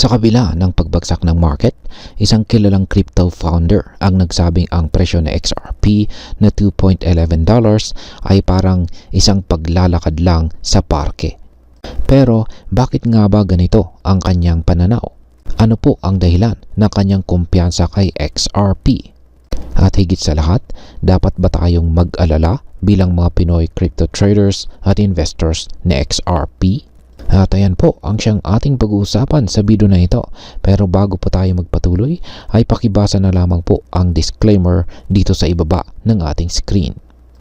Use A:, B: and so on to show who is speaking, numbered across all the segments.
A: Sa kabila ng pagbagsak ng market, isang kilalang crypto founder ang nagsabing ang presyo ng XRP na $2.11 ay parang isang paglalakad lang sa parke. Pero bakit nga ba ganito ang kanyang pananaw? Ano po ang dahilan ng kanyang kumpiyansa kay XRP? At higit sa lahat, dapat ba tayong mag-alala bilang mga Pinoy crypto traders at investors ni XRP? At ayan po ang siyang ating pag-uusapan sa video na ito. Pero bago po tayo magpatuloy, ay pakibasa na lamang po ang disclaimer dito sa ibaba ng ating screen.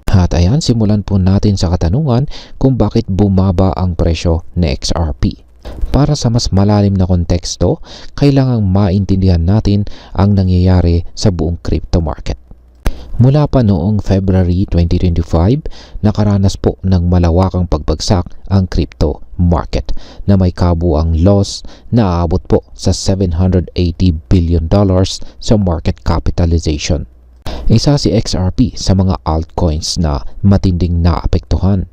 A: At ayan, simulan po natin sa katanungan kung bakit bumaba ang presyo ni XRP. Para sa mas malalim na konteksto, kailangang maintindihan natin ang nangyayari sa buong crypto market. Mula pa noong February 2025, nakaranas po ng malawakang pagbagsak ang crypto market na may kabuang loss na aabot po sa 780 billion dollars sa market capitalization. Isa si XRP sa mga altcoins na matinding naapektuhan.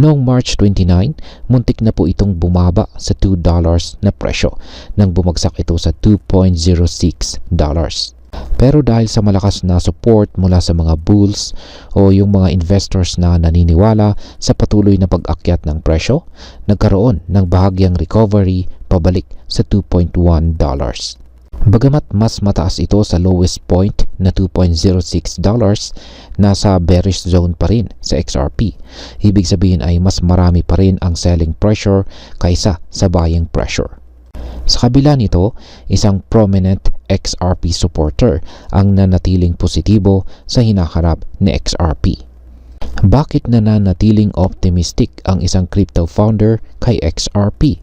A: Noong March 29, muntik na po itong bumaba sa $2 na presyo nang bumagsak ito sa 2.06 dollars. Pero dahil sa malakas na support mula sa mga bulls o yung mga investors na naniniwala sa patuloy na pag-akyat ng presyo, nagkaroon ng bahagyang recovery pabalik sa 2.1 dollars. Bagamat mas mataas ito sa lowest point na 2.06 dollars, nasa bearish zone pa rin sa XRP. Ibig sabihin ay mas marami pa rin ang selling pressure kaysa sa buying pressure. Sa kabila nito, isang prominent XRP supporter ang nanatiling positibo sa hinaharap ni XRP. Bakit nananatiling optimistic ang isang crypto founder kay XRP?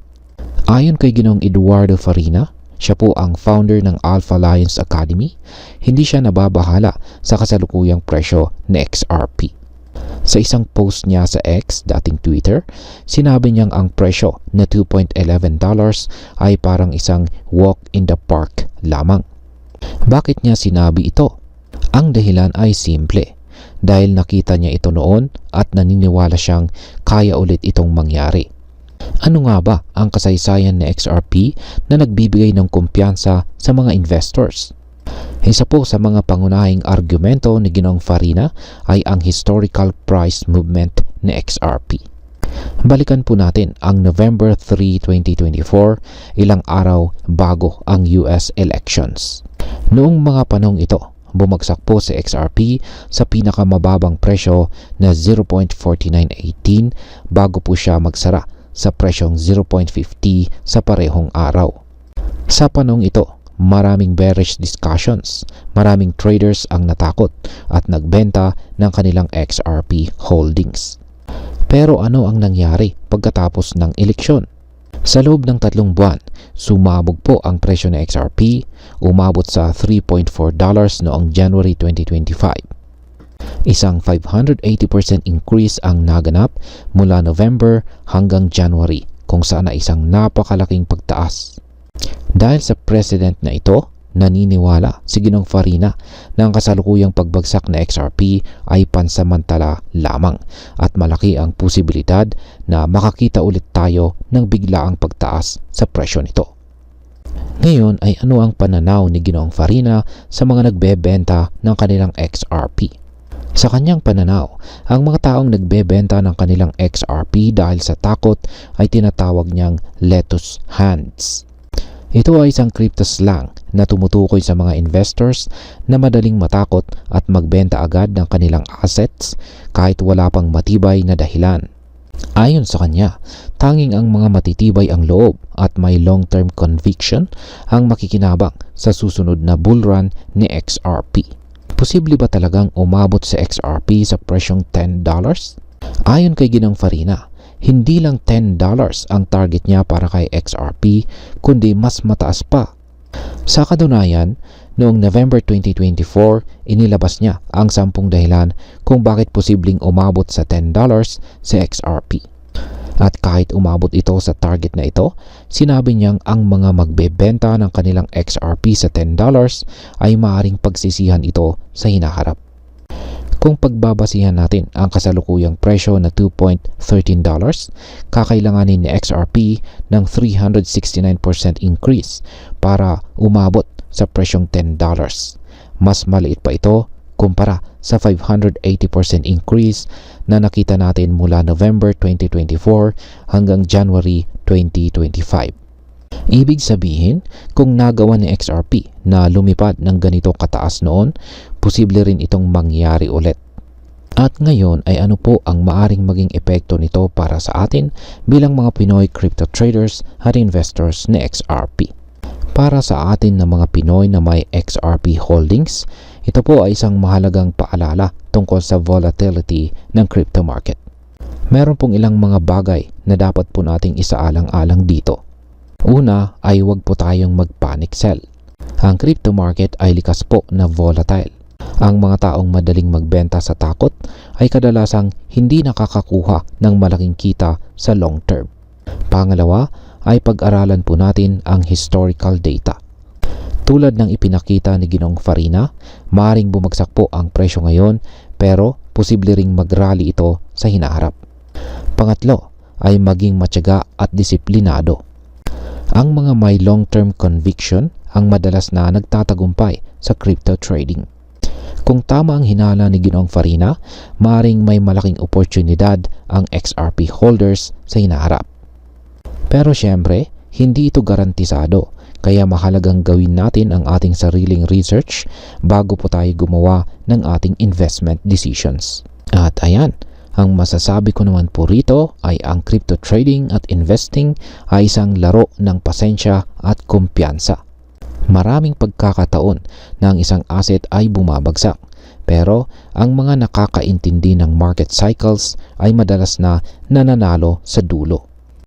A: Ayon kay Ginong Eduardo Farina, siya po ang founder ng Alpha Alliance Academy, hindi siya nababahala sa kasalukuyang presyo ni XRP. Sa isang post niya sa X, dating Twitter, sinabi niyang ang presyo na $2.11 ay parang isang walk in the park lamang. Bakit niya sinabi ito? Ang dahilan ay simple. Dahil nakita niya ito noon at naniniwala siyang kaya ulit itong mangyari. Ano nga ba ang kasaysayan ni XRP na nagbibigay ng kumpiyansa sa mga investors? Isa po sa mga pangunahing argumento ni Ginong Farina ay ang historical price movement ni XRP. Balikan po natin ang November 3, 2024, ilang araw bago ang US elections. Noong mga panong ito, bumagsak po si XRP sa pinakamababang presyo na 0.4918 bago po siya magsara sa presyong 0.50 sa parehong araw. Sa panong ito, maraming bearish discussions, maraming traders ang natakot at nagbenta ng kanilang XRP holdings. Pero ano ang nangyari pagkatapos ng eleksyon? Sa loob ng tatlong buwan, sumabog po ang presyo ng XRP, umabot sa 3.4 dollars noong January 2025. Isang 580% increase ang naganap mula November hanggang January kung saan na isang napakalaking pagtaas. Dahil sa president na ito, naniniwala si Ginong Farina na ang kasalukuyang pagbagsak na XRP ay pansamantala lamang at malaki ang posibilidad na makakita ulit tayo ng biglaang pagtaas sa presyo nito. Ngayon ay ano ang pananaw ni Ginoong Farina sa mga nagbebenta ng kanilang XRP? Sa kanyang pananaw, ang mga taong nagbebenta ng kanilang XRP dahil sa takot ay tinatawag niyang lettuce hands. Ito ay isang crypto slang na tumutukoy sa mga investors na madaling matakot at magbenta agad ng kanilang assets kahit wala pang matibay na dahilan. Ayon sa kanya, tanging ang mga matitibay ang loob at may long-term conviction ang makikinabang sa susunod na bull run ni XRP. Posible ba talagang umabot sa XRP sa presyong $10? Ayon kay Ginang Farina, hindi lang $10 ang target niya para kay XRP kundi mas mataas pa. Sa katunayan, noong November 2024, inilabas niya ang sampung dahilan kung bakit posibleng umabot sa $10 sa XRP. At kahit umabot ito sa target na ito, sinabi niyang ang mga magbebenta ng kanilang XRP sa $10 ay maaring pagsisihan ito sa hinaharap. Kung pagbabasihan natin ang kasalukuyang presyo na $2.13, kakailanganin ni XRP ng 369% increase para umabot sa presyong $10. Mas maliit pa ito kumpara sa 580% increase na nakita natin mula November 2024 hanggang January 2025. Ibig sabihin, kung nagawa ni XRP na lumipad ng ganito kataas noon, posible rin itong mangyari ulit. At ngayon ay ano po ang maaring maging epekto nito para sa atin bilang mga Pinoy crypto traders at investors ni XRP. Para sa atin na mga Pinoy na may XRP holdings, ito po ay isang mahalagang paalala tungkol sa volatility ng crypto market. Meron pong ilang mga bagay na dapat po nating isaalang-alang dito. Una ay huwag po tayong mag-panic sell. Ang crypto market ay likas po na volatile. Ang mga taong madaling magbenta sa takot ay kadalasang hindi nakakakuha ng malaking kita sa long term. Pangalawa ay pag-aralan po natin ang historical data. Tulad ng ipinakita ni Ginong Farina, maring bumagsak po ang presyo ngayon pero posible ring mag-rally ito sa hinaharap. Pangatlo ay maging matyaga at disiplinado. Ang mga may long-term conviction ang madalas na nagtatagumpay sa crypto trading. Kung tama ang hinala ni Ginoong Farina, maring may malaking oportunidad ang XRP holders sa hinaharap. Pero syempre, hindi ito garantisado kaya mahalagang gawin natin ang ating sariling research bago po tayo gumawa ng ating investment decisions. At ayan, ang masasabi ko naman po rito ay ang crypto trading at investing ay isang laro ng pasensya at kumpiyansa. Maraming pagkakataon na ang isang asset ay bumabagsak pero ang mga nakakaintindi ng market cycles ay madalas na nananalo sa dulo.